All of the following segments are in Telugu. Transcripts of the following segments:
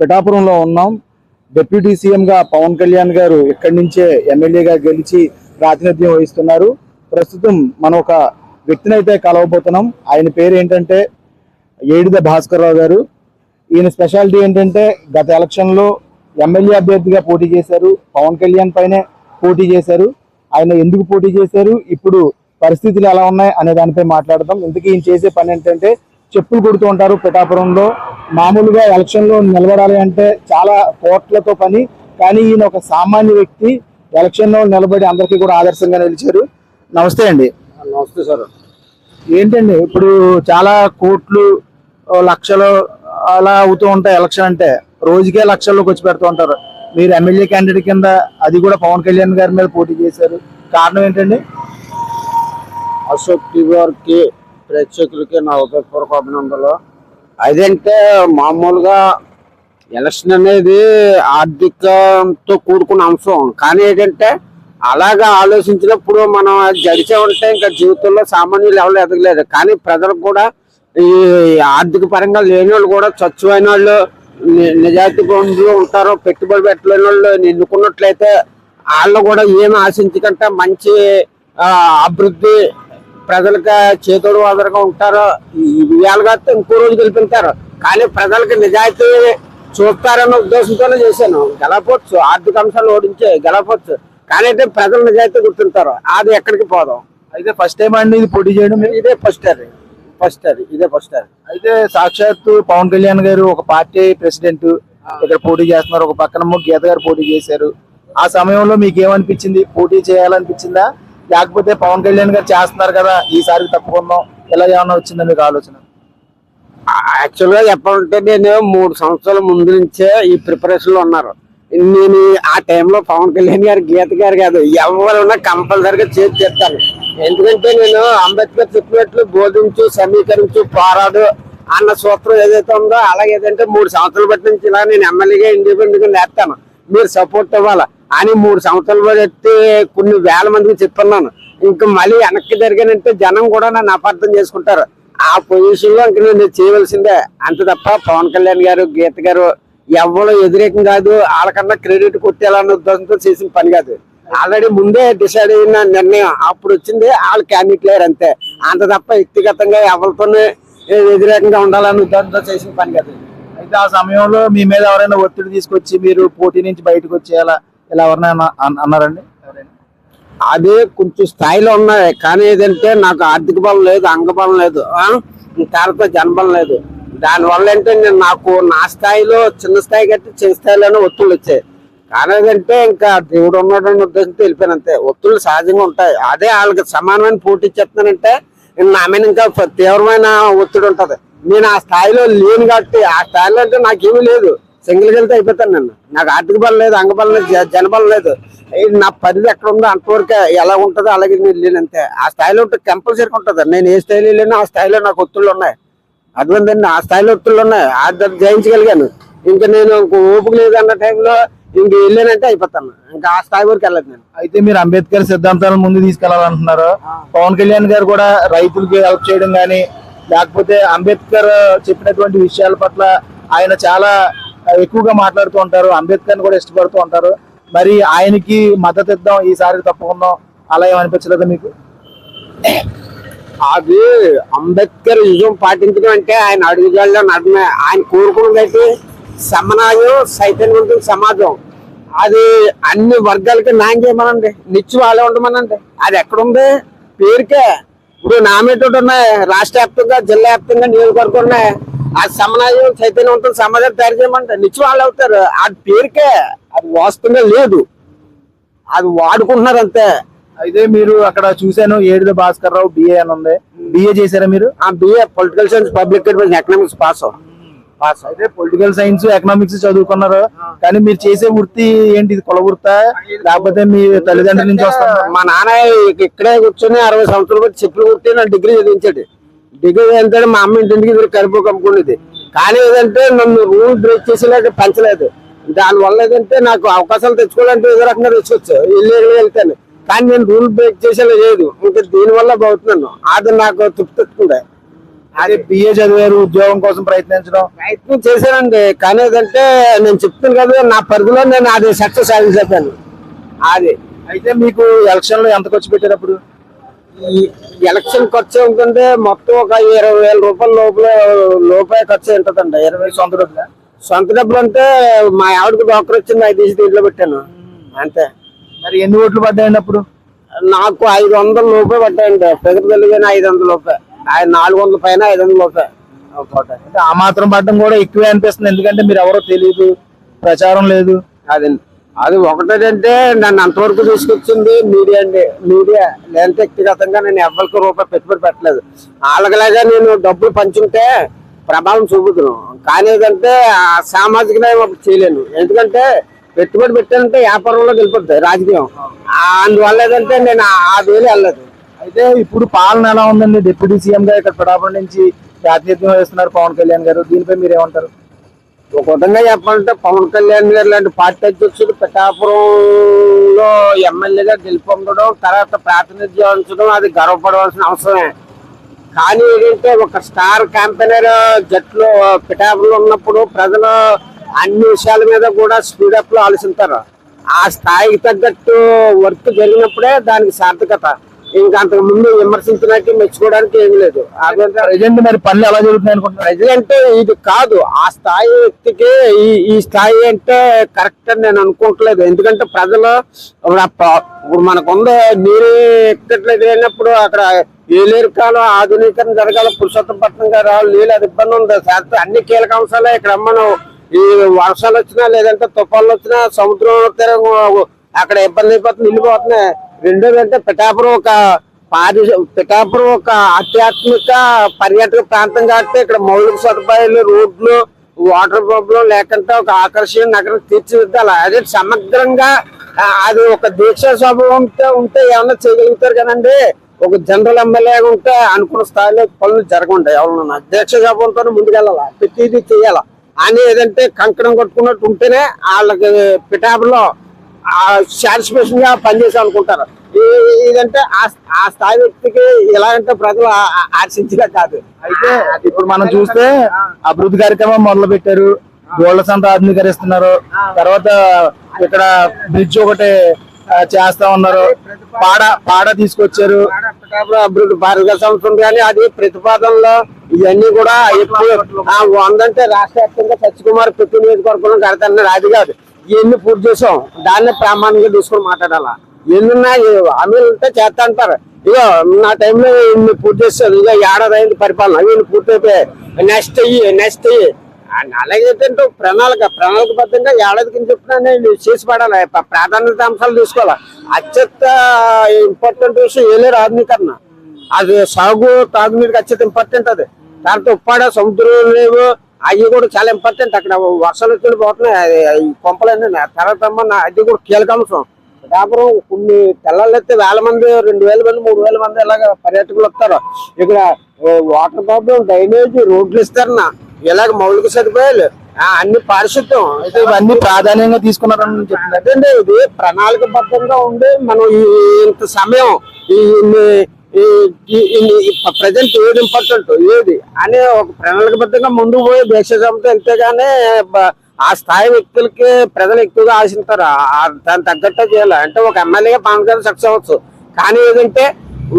పిఠాపురంలో ఉన్నాం. డిప్యూటీ సీఎం గా పవన్ కళ్యాణ్ గారు ఇక్కడి నుంచే ఎమ్మెల్యేగా గెలిచి ప్రాతినిధ్యం వహిస్తున్నారు. ప్రస్తుతం మనం ఒక వ్యక్తిని అయితే కలవబోతున్నాం. ఆయన పేరు ఏంటంటే ఏడిద భాస్కర్ రావు గారు. ఈయన స్పెషాలిటీ ఏంటంటే గత ఎలక్షన్లో ఎమ్మెల్యే అభ్యర్థిగా పోటీ చేశారు. పవన్ కళ్యాణ్ పైనే పోటీ చేశారు. ఆయన ఎందుకు పోటీ చేశారు? ఇప్పుడు పరిస్థితులు ఎలా ఉన్నాయి అనే దానిపై మాట్లాడదాం. ఇంతకీ ఈయన చేసే పని ఏంటంటే చెప్పులు కొడుతూ ఉంటారు పిఠాపురంలో. మామూలుగా ఎలక్షన్లో నిలబడాలి అంటే చాలా కోట్లతో పని కానీ ఈయన ఒక సామాన్య వ్యక్తి. ఎలక్షన్లో నిలబడి అందరికీ కూడా ఆదర్శంగా నిలిచారు. నమస్తే అండి. నమస్తే సార్. ఏంటండి ఇప్పుడు చాలా కోట్లు లక్షలు అలా అవుతూ ఉంటాయి ఎలక్షన్ అంటే. రోజుకే లక్షల్లోకి వచ్చి పెడుతూ ఉంటారు. మీరు ఎమ్మెల్యే క్యాండిడేట్ కింద అది కూడా పవన్ కళ్యాణ్ గారి మీద పోటీ చేశారు. కారణం ఏంటండి? అశోక్ టీవీ వారికి ప్రేక్షకులకి నా హృదయపూర్వక అభినందనలు. అదంటే మామూలుగా ఎలక్షన్ అనేది ఆర్థికంతో కూడుకున్న అంశం. కానీ ఏంటంటే అలాగా ఆలోచించినప్పుడు మనం అది గడిచే ఉంటే ఇంకా జీవితంలో సామాన్యులు ఎవరు ఎదగలేదు. కానీ ప్రజలకు కూడా ఈ ఆర్థిక పరంగా లేని వాళ్ళు కూడా చచ్చువైన వాళ్ళు నిజాయితీ బంధువులు ఉంటారు పెట్టుబడి పెట్టలేని వాళ్ళు ఎన్నుకున్నట్లయితే వాళ్ళు కూడా ఏమి ఆశించకంటే మంచి అభివృద్ధి ప్రజలకు చేదోడు వాదరగా ఉంటారు ఇవాళగా ఇంకో రోజు గెలిపిస్తారు కానీ ప్రజలకు నిజాయితీ చూస్తారన్న ఉద్దేశంతోనే చేశాను. గెలపొచ్చు ఆర్థిక అంశాలు ఓడించే గెలపొచ్చు కానీ అయితే ప్రజలు నిజాయితీ గుర్తుంటారు. అది ఎక్కడికి పోదాం. అయితే ఫస్ట్ టైం అండి ఇది పోటీ చేయడం? ఇదే ఫస్ట్ అది ఫస్ట్ అది ఇదే ఫస్ట్ అది అయితే సాక్షాత్తు పవన్ కళ్యాణ్ గారు ఒక పార్టీ ప్రెసిడెంట్ ఇక్కడ పోటీ చేస్తున్నారు. ఒక పక్కన గీత గారు పోటీ చేశారు. ఆ సమయంలో మీకు ఏమనిపించింది? పోటీ చేయాలనిపించిందా? లేకపోతే పవన్ కళ్యాణ్ గారు చేస్తున్నారు కదా ఈసారి తప్పుకుందాం. ఇలా ఏమన్నా వచ్చిందా మీకు ఆలోచన? యాక్చువల్గా చెప్పాలంటే నేను మూడు సంవత్సరాల ముందు నుంచే ఈ ప్రిపరేషన్లో ఉన్నారు. నేను ఆ టైంలో పవన్ కళ్యాణ్ గారు గీత గారు కాదు ఎవరున్నా కంపల్సరిగా చేసి చెప్తాను ఎందుకంటే నేను అంబేద్కర్ చెప్పినట్లు బోధించు సమీకరించు పోరాడు అన్న సూత్రం ఏదైతే ఉందో అలాగే ఏదంటే మూడు సంవత్సరాలు బట్టి నుంచి ఇలా నేను ఎమ్మెల్యేగా ఇండిపెండెంట్గా నేస్తాను మీరు సపోర్ట్ ఇవ్వాలా? అని మూడు సంవత్సరాలు బట్టి కొన్ని వేల మందికి చెప్తున్నాను ఇంకా మళ్ళీ వెనక్కి జరిగానంటే జనం కూడా నన్ను అపార్థం చేసుకుంటారు. ఆ పొజిషన్లో ఇంకా నేను చేయవలసిందే. అంత తప్ప పవన్ కళ్యాణ్ గారు గీత గారు ఎవరు వ్యతిరేకం కాదు. వాళ్ళకన్నా క్రెడిట్ కొట్టేయాలన్న ఉద్దేశంతో చేసిన పని కాదు. ఆల్రెడీ ముందే డిసైడ్ అయిన నిర్ణయం. అప్పుడు వచ్చింది వాళ్ళ క్యాండిడేట్ లేరు అంతే. అంత తప్ప వ్యక్తిగతంగా ఎవరితోనే వ్యతిరేకంగా ఉండాలన్న ఉద్దేశంతో చేసిన పని కాదు. అయితే ఆ సమయంలో మీ మీద ఎవరైనా ఒత్తిడి తీసుకొచ్చి మీరు పోటీ నుంచి బయటకు వచ్చేయాలా? ఇలా ఎవరైనా అన్న- అన్నారండి? ఎవరైనా అది కొంచెం స్థాయిలో ఉన్నాయి కానీ ఏదంటే నాకు ఆర్థిక బలం లేదు అంగబలం లేదు తర్వాత జనబలం లేదు. దానివల్ల ఏంటంటే నేను నాకు నా స్థాయిలో చిన్న స్థాయి కంటే చిన్న స్థాయిలోనే ఒత్తులు వచ్చాయి. కానీ ఏదంటే ఇంకా దేవుడు ఉన్నాడని ఉద్దేశంతో వెళ్ళిపోయాను అంతే. ఒత్తులు సహజంగా ఉంటాయి. అదే వాళ్ళకి సమానమైన పోటీ ఇచ్చేస్తున్నానంటే నా మీద ఇంకా తీవ్రమైన ఒత్తిడి ఉంటుంది. నేను ఆ స్థాయిలో లేను కాబట్టి ఆ స్థాయిలో అంటే నాకేమీ లేదు. సింగిల్ వెళ్తే అయిపోతాను నేను. నాకు ఆర్థిక బలం లేదు అంగబలం లేదు జనబలం లేదు. నా పరిధి ఎక్కడ ఉందో అంతవరకు ఎలా ఉంటుందో అలాగే నేను లేను అంతే. ఆ స్థాయిలో ఉంటే కంపల్సరీ ఉంటుంది. నేను ఏ స్థాయిలో వెళ్ళినా ఆ స్థాయిలో నాకు ఒత్తుళ్ళు ఉన్నాయి. అటువంటిదండి ఆ స్థాయిలో ఒత్తుళ్ళు ఉన్నాయి. ఆ జయించగలిగాను. ఇంకా నేను ఇంకో ఓపిక లేదు అన్న టైంలో ఇంక వెళ్ళానంటే అయిపోతాను. ఇంకా ఆ స్థాయి వరకు వెళ్ళదు నేను. అయితే మీరు అంబేద్కర్ సిద్ధాంతాలను ముందు తీసుకెళ్ళాలంటున్నారు. పవన్ కళ్యాణ్ గారు కూడా రైతులకి హెల్ప్ చేయడం కానీ లేకపోతే అంబేద్కర్ చెప్పినటువంటి విషయాల పట్ల ఆయన చాలా ఎక్కువగా మాట్లాడుతూ ఉంటారు అంబేద్కర్ కూడా ఇష్టపడుతూ ఉంటారు. మరి ఆయనకి మద్దతు ఇద్దాం ఈసారి తప్పకుండా అలా ఏమనిపించలేదు మీకు? అది అంబేద్కర్ యుగం పాటించడం అంటే ఆయన అడుగుజాల్లో నడమే. ఆయన కోరుకున్నది అయితే సమన్వయం సమాజం. అది అన్ని వర్గాలకి న్యాయం చేయమనండి. నిత్య వాళ్ళే ఉండమనండి. అది ఎక్కడుంది? పేరుకే. ఇప్పుడు నామేటోటి ఉన్నాయి. రాష్ట్ర వ్యాప్తంగా జిల్లా వ్యాప్తంగా నియోజకవర్గం ఉన్నాయి. ఆ సమన్వయం చైతన్యవంతుల సమాజం తయారు చేయమంటే నిత్య వాళ్ళు అవుతారు. అది పేరుకే అది వాస్తవంగా లేదు. అది వాడుకుంటున్నారు అంతే అయితే మీరు అక్కడ చూశాను ఏడుద భాస్కర్ రావు బిఏ అని ఉంది. బిఏ చేశారా మీరు? ఆ BA political science public economics pass pass అయితే పొలిటికల్ సైన్స్ ఎకనామిక్స్ చదువుకున్నారు. కానీ మీరు చేసే వృత్తి ఏంటి? కుల వృత్తా లేకపోతే మీ తల్లిదండ్రుల నుంచి వస్తున్నారు మా నాన్న ఇక ఇక్కడే కూర్చొని అరవై సంవత్సరాల బట్టి చెప్పులు కుట్టి నా డిగ్రీ చదివించాడు. డిగ్రీ ఏంటంటే మా అమ్మ ఇంటికి తిరిగి కరుపు కమ్ముకునేది కానీ ఏదంటే నన్ను రూల్ బ్రేక్ చేసేలాగా పెంచలేదు. దానివల్ల ఏదంటే నాకు అవకాశాలు తెచ్చుకోవాలంటే ఏదో రకంగా తెచ్చుకోవచ్చు ఇల్లు వెళ్తాను. కానీ నేను రూల్ బ్రేక్ చేసేలా లేదు ఇంకా దీనివల్ల బాగుతున్నాను. అది నాకు తృప్తి తెచ్చుకుండే అదే బిఏ చదివారు ఉద్యోగం కోసం ప్రయత్నించడం. ప్రయత్నం చేశానండి. కానీ ఏదంటే నేను చెప్తాను కదా నా పరిధిలో నేను అది సక్సెస్ సాధించాను అది. అయితే మీకు ఎలక్షన్లో ఎంత ఖర్చు పెట్టేటప్పుడు ఎలక్షన్ ఖర్చు ఉంటుంది మొత్తం ఒక ఇరవై వేల రూపాయల లోపల లోపే ఖర్చు ఉంటుందండి ఇరవై సొంత డబ్బులా? సొంత డబ్బులు అంటే మా ఆవిడకి డాక్టర్ వచ్చింది ఐదు తీసి దీంట్లో పెట్టాను. అంతే. మరి ఎన్ని ఓట్లు పడ్డాయండి అప్పుడు నాకు ఐదు వందల రూపాయ పట్టాయండి ప్రగతి కలిగిన ఐదు వందల ఆయన నాలుగు వందల పైన ఐదు వందల అంటే ఆ మాత్రం పడడం కూడా ఎక్కువే అనిపిస్తుంది. ఎందుకంటే మీరు ఎవరో తెలియదు ప్రచారం లేదు. అదండి అది ఒకటేదంటే నన్ను అంతవరకు తీసుకొచ్చింది మీడియా అండి. మీడియా నేను వ్యక్తిగతంగా నేను ఎవరికి రూపాయి పెట్టుబడి పెట్టలేదు. వాళ్ళకిలాగా నేను డబ్బులు పంచుంటే ప్రభావం చూపుతున్నాను కానీ ఏదంటే ఆ సామాజిక న్యాయం చేయలేను. ఎందుకంటే పెట్టుబడి పెట్టానంటే వ్యాపారంలో వెళ్ళిపోతాయి రాజకీయం. అందువల్ల ఏదంటే నేను ఆ- వేలు వెళ్ళలేదు. అయితే ఇప్పుడు పాలన ఎలా ఉందండి? డిప్యూటీ సీఎం గా ఇక్కడ పిఠాపురం నుంచి ప్రాతినిధ్యం వేస్తున్నారు పవన్ కళ్యాణ్ గారు. దీనిపై మీరు ఏమంటారు ఒక విధంగా చెప్పాలంటే పవన్ కళ్యాణ్ గారు లాంటి పార్టీ అధ్యక్షుడు పిఠాపురంలో ఎమ్మెల్యేగా గెలుపొందడం తర్వాత ప్రాతినిధ్యం అంచడం అది గర్వపడవలసిన అవసరమే. కానీ ఏంటంటే ఒక స్టార్ క్యాంపెయినర్ జట్లు పిఠాపురంలో ఉన్నప్పుడు ప్రజలు అన్ని విషయాల మీద కూడా స్పీడప్లో ఆలోచిస్తారు ఆ స్థాయికి తగ్గట్టు వర్క్ జరిగినప్పుడే దానికి సార్థకత. ఇంకా అంతకు ముందు విమర్శించడానికి మెచ్చుకోవడానికి ఏమీ లేదు. ప్రజెంట్ మరి పనులు ఎలా జరుగుతున్నాయి అనుకుంటున్నారు? ప్రజలంటే ఇది కాదు. ఆ స్థాయి వ్యక్తికి ఈ ఈ స్థాయి అంటే కరెక్ట్ అని నేను అనుకోవట్లేదు. ఎందుకంటే ప్రజలు ఇప్పుడు మనకుంది నీరు ఎక్కట్లేదు లేనప్పుడు అక్కడ ఏలేరు కాలం ఆధునీకరణ జరగాల. పురుషోత్తం గారు నీళ్ళు అది ఇబ్బంది ఉంది. అన్ని కీలక అంశాలే ఇక్కడ మనం ఈ వర్షాలు వచ్చినా లేదంటే తుఫాన్లు వచ్చినా సముద్రం తీరం అక్కడ ఇబ్బంది అయిపోతుంది నిలిపోతున్నాయి రెండోది అంటే పిఠాపురం ఒక పారి పిఠాపురం ఒక ఆధ్యాత్మిక పర్యాటక ప్రాంతం కాబట్టి ఇక్కడ మౌలిక సదుపాయాలు రోడ్లు వాటర్ ప్రాబ్లం లేకుండా ఒక ఆకర్షణ నగరం తీర్చిదిద్దాలి. అదే సమగ్రంగా అది ఒక దీక్ష స్వభావంతో ఉంటే ఏమన్నా చేయగలుగుతారు కదండి? ఒక జనరల్ ఎమ్మెల్యే ఉంటే అనుకున్న స్థాయిలో పనులు జరగండి ఎవరన్నా దీక్ష స్వభావంతో ముందుకెళ్ళాలి? ప్రతిదీ చేయాలా? అని ఏదంటే కంకణం కొట్టుకున్నట్టు ఉంటేనే వాళ్ళకి పిఠాపులో సాటిస్ఫాక్షన్గా పనిచేసి అనుకుంటారు. ఇదంటే ఆ- ఆ స్థాయి వ్యక్తికి ఎలా అంటే ప్రజలు ఆ- ఆ- ఆశించలే కాదు. అయితే ఇప్పుడు మనం చూస్తే అభివృద్ధి కార్యక్రమం మొదలు పెట్టారు గోళ్ళ సంత ఆధునీకరిస్తున్నారు తర్వాత ఇక్కడ బ్రిడ్జ్ ఒకటి చేస్తా ఉన్నారు. పాడ పాడ తీసుకొచ్చారు. అభివృద్ధి భారత సంవత్సరం కానీ అది ప్రతిపాదనలో ఇవన్నీ కూడా ఎక్కువ వందంటే రాష్ట్ర వ్యాప్తంగా సత్యకుమార్ ప్రతి నియోజకవర్గంలో కడతానన్నారు అది కాదు. ఇవన్నీ పూర్తి చేసాం? దాన్ని ప్రామాణికంగా తీసుకొని మాట్లాడాలా? ఎన్నున్నా హామీలు ఉంటే చేస్తా అంటారు. ఇగో నా టైంలో ఇన్ని పూర్తి చేస్తారు? ఇక ఏడాది అయింది పరిపాలన ఇవన్నీ పూర్తి అయిపోయాయి నెక్స్ట్ అయ్యి నెక్స్ట్ అయ్యి. అండ్ అలాగే ఏంటంటే ప్రణాళిక ప్రణాళికబద్ధంగా ఏడాది కింద చెప్తున్నా చేసి పడాలి? ప్రాధాన్యత అంశాలు తీసుకోవాలి? అత్యంత ఇంపార్టెంట్ విషయం ఏలేరు ఆధునీకరణ అది సాగు తాగునీటికి అత్యంత ఇంపార్టెంట్ అది. తర్వాత ఉప్పాడ సముద్రం లేవు అవి కూడా చాలా ఇంపార్టెంట్ అక్కడ వర్షాలు వచ్చి పోతున్నాయి కొంపలన్నీ తర్వాత ఏమో నా- అది కూడా కీలక అంశం. పిఠాపురం కొన్ని తెల్లలైతే వేల మంది రెండు వేల మంది మూడు వేల మంది ఇలాగ పర్యాటకులు వస్తారు. ఇక్కడ వాటర్ ప్రాబ్లం డ్రైనేజ్ రోడ్లు ఇస్తారన్న. ఇలాగ మౌలిక సదుపాయాలు ఆ, అన్ని పారిశుద్ధ్యం. అయితే ఇవన్నీ ప్రాధాన్యంగా తీసుకున్నారని చెప్తున్నారు ఇది ప్రణాళికబద్ధంగా ఉండి మనం ఈ ఇంత సమయం ఈ ప్రజెంట్ ఏది ఇంపార్టెంట్ ఏది? అని ఒక ప్రణాళికబద్ధంగా ముందుకు పోయి దేశంతో వెళ్తే గానీ ఆ స్థాయి వ్యక్తులకి ప్రజలు ఎక్కువగా ఆశించారు దాని ఆ తగ్గట్టే చేయాలి. అంటే ఒక ఎమ్మెల్యేగా పవన్ కళ్యాణ్ సక్సెస్ అవ్వచ్చు. కానీ ఏదంటే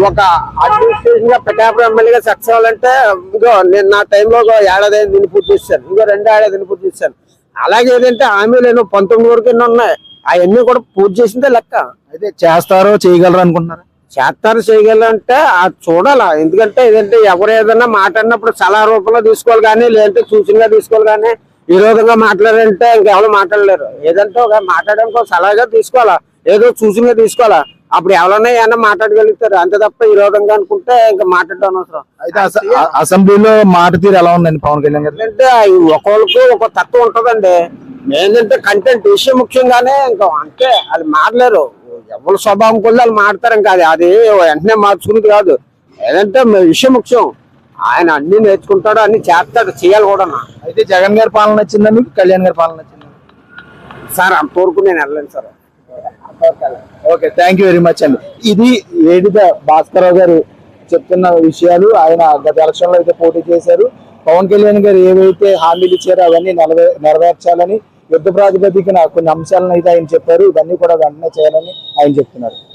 ఒక అడ్మినిస్ట్రేషన్గా పిఠాపురం ఎమ్మెల్యేగా సక్సెస్ అవ్వాలంటే ఇంకో నేను నా టైంలో ఒక ఏడాది అయింది దీన్ని పూర్తి చేశాను. ఇంకో రెండు ఏడాది దీన్ని పూర్తి చేశాను. అలాగే ఏదంటే హామీలు ఎన్నో పంతొమ్మిది వరకు ఎన్నో ఉన్నాయి. అవన్నీ కూడా పూర్తి చేసిందే లెక్క. అయితే చేస్తారో చేయగలరు అనుకుంటున్నారు? చేస్తారు చేయగలంటే అది చూడాలా. ఎందుకంటే ఏదంటే ఎవరు ఏదైనా మాట్లాడినప్పుడు సలహా రూపంలో తీసుకోవాలి కానీ లేదంటే సూచనగా తీసుకోవాలి కానీ ఈ విధంగా మాట్లాడారంటే ఇంకెవరు మాట్లాడలేరు. ఏదంటే ఒక మాట్లాడడానికి ఒక సలహాగా తీసుకోవాలా. ఏదో సూచనగా తీసుకోవాలా. అప్పుడు ఎవరైనా ఏమన్నా మాట్లాడగలుగుతారు. అంతే తప్ప ఈ విధంగా అనుకుంటే ఇంకా మాట్లాడడం అనవసరం. అయితే అసెంబ్లీలో మాట తీరు ఎలా ఉందండి పవన్ కళ్యాణ్ గారు? ఏంటంటే ఒక్కొక్కరికి ఒక తత్వం ఉంటదండి. ఏంటంటే కంటెంట్ విషయం ముఖ్యంగానే ఇంకా అంతే అది మారలేరు. ఎవరి స్వభావం వాళ్ళు మాడతారు ఇంకా అది. వెంటనే మార్చుకునేది కాదు. ఏదంటే విషయం ముఖ్యం. ఆయన అన్ని నేర్చుకుంటాడు అన్ని చేస్తాడు చేయాలి కూడా అయితే జగన్ గారి పాలన నచ్చిందా మీకు? కళ్యాణ్ గారి పాలన నచ్చిందా? సార్ అంతవరకు నేను వెళ్ళలేను sir. Okay thank you very much అండి. ఇది ఏడిద భాస్కరరావు గారు చెప్తున్న విషయాలు. ఆయన గత ఎలక్షన్లో అయితే పోటీ చేశారు. పవన్ కళ్యాణ్ గారు ఏవైతే హామీలు ఇచ్చారో అవన్నీ నెరవే నెరవేర్చాలని యుద్ధ ప్రాతిపదికన కొన్ని అంశాలను అయితే ఆయన చెప్పారు. ఇవన్నీ కూడా వెంటనే చేయాలని ఆయన చెప్తున్నారు.